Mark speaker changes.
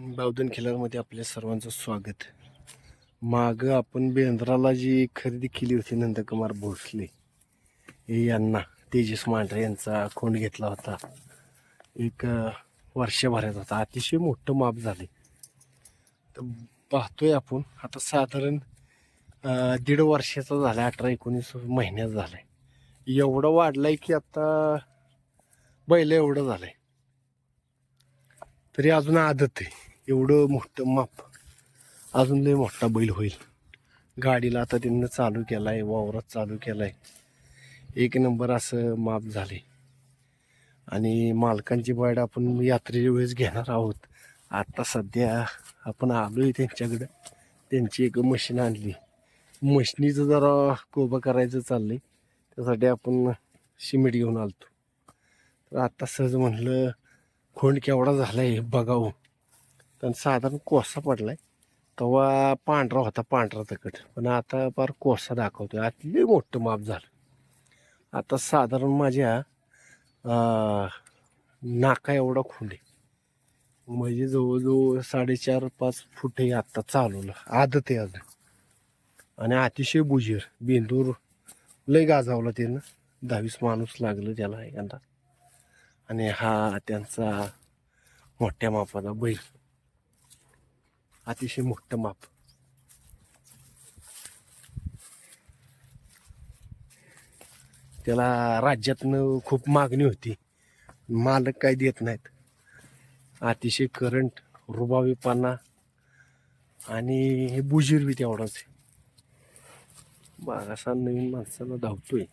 Speaker 1: बावधन खिलारमध्ये आपल्या सर्वांचं स्वागत. माग आपण बेंद्राला जी खरेदी केली होती नंदकुमार भोसले यांना तेजस मांढरे यांचा खोंड घेतला होता. एक अं, वर्षभरात होता. अतिशय मोठं माप झाले. तर पाहतोय आपण आता साधारण दीड वर्षाचा झाला अठरा एकोणीस महिन्याचा आहे एवढं वाढलंय की आता बैल एवढं झालंय. तरी अजून आदत आहे. एवढं मोठं माप. अजून लय मोठा बैल होईल. गाडीला आता त्यांनी चालू केला आहे वावरात चालू केला आहे एक नंबर असं माप झाले आणि मालकांची बाईड आपण यात्रेच्या वेळेस घेणार आहोत. आत्ता सध्या आपण आलो आहे त्यांच्याकडं. त्यांची एक मशीन आणली. मशिनीचं जरा कोबा करायचं चाललं आहे त्यासाठी आपण सिमेंट घेऊन आलतो. तर आत्ता सहज म्हटलं खोंड केवढा झाला आहे बघावं. कारण साधारण कोसा पडलाय. तेव्हा पांढरा होता पांढरा तकट पण आता फार कोसा दाखवतोय. आतले मोठं माप झालं. आता साधारण माझ्या नाका एवढा खुंडे म्हणजे जवळजवळ साडेचार पाच फूट आत्ता चालवलं. आदत आहे अजून. आणि अतिशय बुजीर. बेंदूर लय गाजावला त्यानं. दहावीस माणूस लागलं त्याला एखादा आणि हा त्यांचा मोठ्या मापाचा बैल. अतिशय मोठं माप. त्याला राज्यातनं खूप मागणी होती. मालक काय देत नाहीत. अतिशय करंट रुबावीपणा आणि हे बुजीर बी तेवढाच आहे. असा नवीन माणसाला धावतोय.